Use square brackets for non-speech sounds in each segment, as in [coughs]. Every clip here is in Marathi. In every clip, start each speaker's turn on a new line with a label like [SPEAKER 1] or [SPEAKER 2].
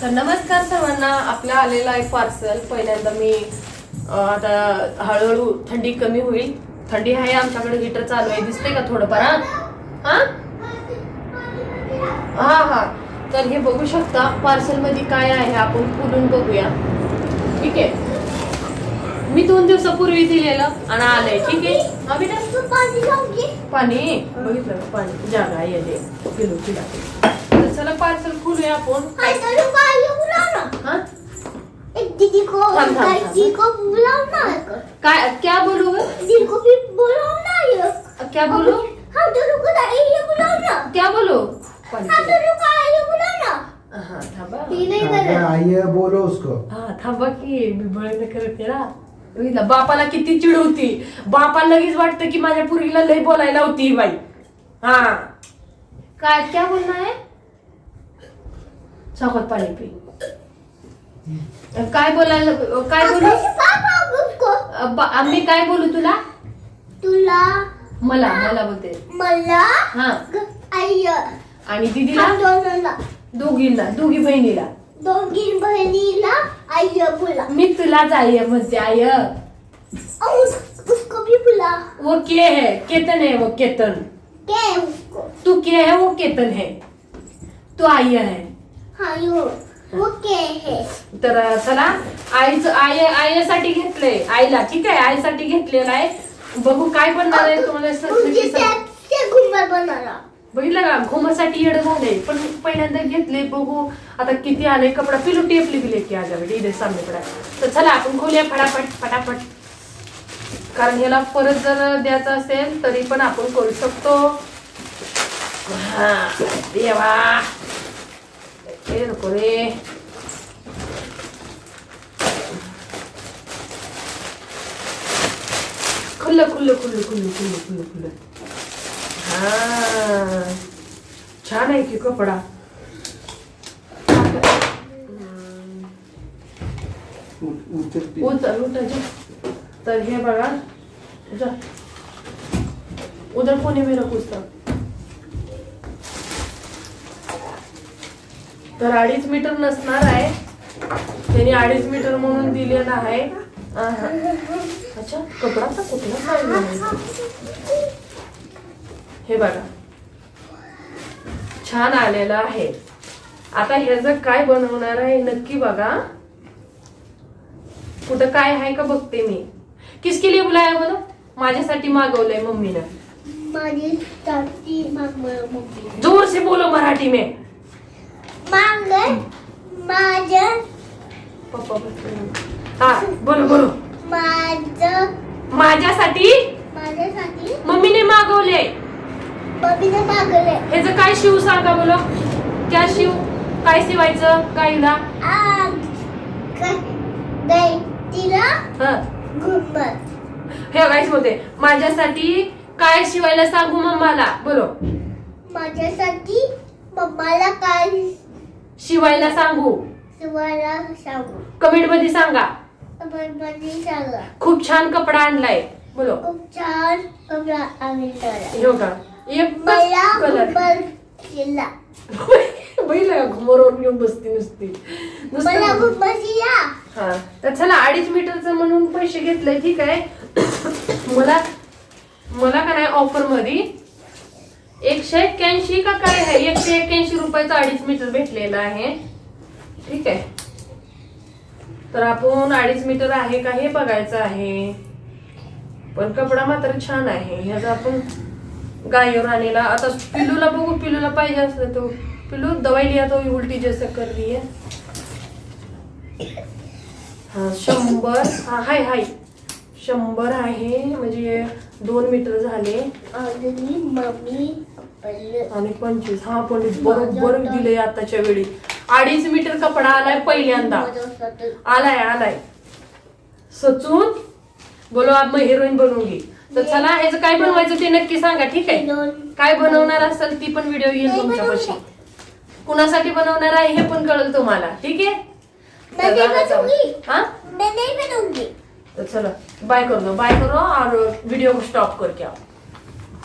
[SPEAKER 1] तर नमस्कार सर्वांना. आपला आलेला आहे पार्सल पहिल्यांदा मी आता हळूहळू थंडी कमी होईल. थंडी आहे आमच्याकडे हिटर चालू आहे. दिसते का थोडंफार हा? हा? हा तर हे बघू शकता पार्सलमध्ये काय आहे आपण खोलून बघूया. ठीक आहे? मी दोन दिवसापूर्वी दिलेलं आणि आलंय. ठीक आहे? पाणी? बघितलं? पाणी. जागा आहे चला पार्सल खोलूया आपण हा
[SPEAKER 2] दीदी को दीदी को बुलाओ ना
[SPEAKER 1] काय क्या बोलू?
[SPEAKER 2] दीदी को भी बुलाओ ना ये।
[SPEAKER 1] क्या बोलू?
[SPEAKER 2] हम दोनों को ये बुलाओ ना
[SPEAKER 1] क्या बोलू?
[SPEAKER 2] हम दोनों को बुलाओ ना
[SPEAKER 1] हा थांबा।
[SPEAKER 2] ती नाही करत
[SPEAKER 3] आइए बोलो उसको।
[SPEAKER 1] हा थांबा की मी बळण करते ना। बापाला किती चिड होती। बापाला लगेच वाटतं की माझ्या पुरीला लय बोलायला होती बाई। हा। काय क्या बोलणं आहे? साखर पाणी पी. काय बोलायला काय बोलू? आम्ही काय बोलू तुला?
[SPEAKER 2] तुला
[SPEAKER 1] मला मला बोलते.
[SPEAKER 2] मला
[SPEAKER 1] हा.
[SPEAKER 2] आय
[SPEAKER 1] आणि दिदीला? दोघींना. दोघी बहिणीला.
[SPEAKER 2] दोघी बहिणीला आय बुला.
[SPEAKER 1] मी तुलाच आई म्हणते आय
[SPEAKER 2] उसको भी बुला.
[SPEAKER 1] वो के है केतन है वो केतन.
[SPEAKER 2] उसको
[SPEAKER 1] तू के है वो केतन है. तू आई आहे.
[SPEAKER 2] यो वो क्या है
[SPEAKER 1] तर चला आईच आई आईसाठी घेतलंय आईला ठीक आहे आईसाठी घेतलेलं आहे. बघू काय बनणार आहे तुम्हाला बघितलं का? घुमासाठी येड झालंय पण पहिल्यांदा घेतले बघू. आता किती आले कपडा पिलू टेपली बिले की आज इथे सामने पडा तर चला आपण खोलूया फटाफट फटाफट. कारण ह्याला परत जर द्यायचं असेल तरी पण आपण करू शकतो. हा देवा. हे नको रे खुल्लं खुल्लं खुल्लं खुल्लं खुल्लं खुल्लं खुल्लं हा छान आहे की कपडा तर हे बघा उधर कोणी मेरा पुस्तक तर अडीच मीटर नसणार आहे. त्यांनी अडीच मीटर म्हणून दिलेला आहे. अच्छा कपडाचा कुठला पाहिजे नाही. हे बघा. छान आलेलं आहे. आता ह्याचं काय बनवणार आहे नक्की बघा. कुठं काय आहे का बघते मी. किसके लिए बुलाया बोलो माझ्यासाठी मागवलंय मम्मीनं. जोर से बोलो मराठी में.
[SPEAKER 2] माग माझ्या
[SPEAKER 1] पप्पा. हा बोलो बोलो.
[SPEAKER 2] माझं
[SPEAKER 1] माझ्यासाठी?
[SPEAKER 2] माझ्यासाठी
[SPEAKER 1] मम्मीने मागवले.
[SPEAKER 2] मम्मीने मागले
[SPEAKER 1] ह्याचं काय शिव सांगा बोलो. क्या शिव? काय शिवायचं?
[SPEAKER 2] तिला
[SPEAKER 1] हा. हे गाईस बोलते. माझ्यासाठी काय शिवायला सांगू मम्माला? बोलो.
[SPEAKER 2] माझ्यासाठी मम्माला काय
[SPEAKER 1] शिवायला सांगू.
[SPEAKER 2] शिवायला सांगू.
[SPEAKER 1] कमेंटमध्ये सांगा.
[SPEAKER 2] मम्मी सांगा.
[SPEAKER 1] खूप छान कपडा आणलाय. बोलो.
[SPEAKER 2] खूप छान कपडा आवडला
[SPEAKER 1] हे एकच
[SPEAKER 2] मला
[SPEAKER 1] कलर
[SPEAKER 2] केला
[SPEAKER 1] बघितलं घुमरवर येऊन बसती नुसती. हा. तर चला अडीच मीटरचं म्हणून पैसे घेतले ठीक आहे. [coughs] मला मला का नाही ऑफरमध्ये एकशे एक्क्याऐंशी का काय आहे? एकशे एक्क्याऐंशी रुपयाचा अडीच मीटर भेटलेला आहे. ठीक आहे. तर आपण अडीच मीटर आहे का हे बघायचं आहे. पण कपडा मात्र छान आहे. ह्याचा आपण गायवर आणलेला. आता पिलूला बघू पिलूला पाहिजे असलं तो पिलू दवाई लिहा तो उलटी जसं कर रही है हा शंभर. हा हाय हाय. शंभर आहे. म्हणजे दोन मीटर झाले.
[SPEAKER 2] आणि
[SPEAKER 1] पंचवीस. हा पण बरोबर दिले आताच्या वेळी. अडीच मीटर कपडा आलाय पहिल्यांदा. आलाय आलाय. सचून बोलो आप मग हिरोईन बनवून घे. तर चला ह्याचं काय बनवायचं ते नक्की सांगा ठीक आहे? काय बनवणार असेल ती पण व्हिडिओ येईल तुमच्यापाशी. कुणासाठी बनवणार आहे हे पण कळेल तुम्हाला ठीक आहे? तो चलो बाय कर दो बाय करो और वीडियो को स्टॉप करके आओ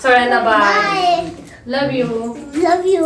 [SPEAKER 1] सगळ्यांना bye
[SPEAKER 2] bye
[SPEAKER 1] love you
[SPEAKER 2] love you.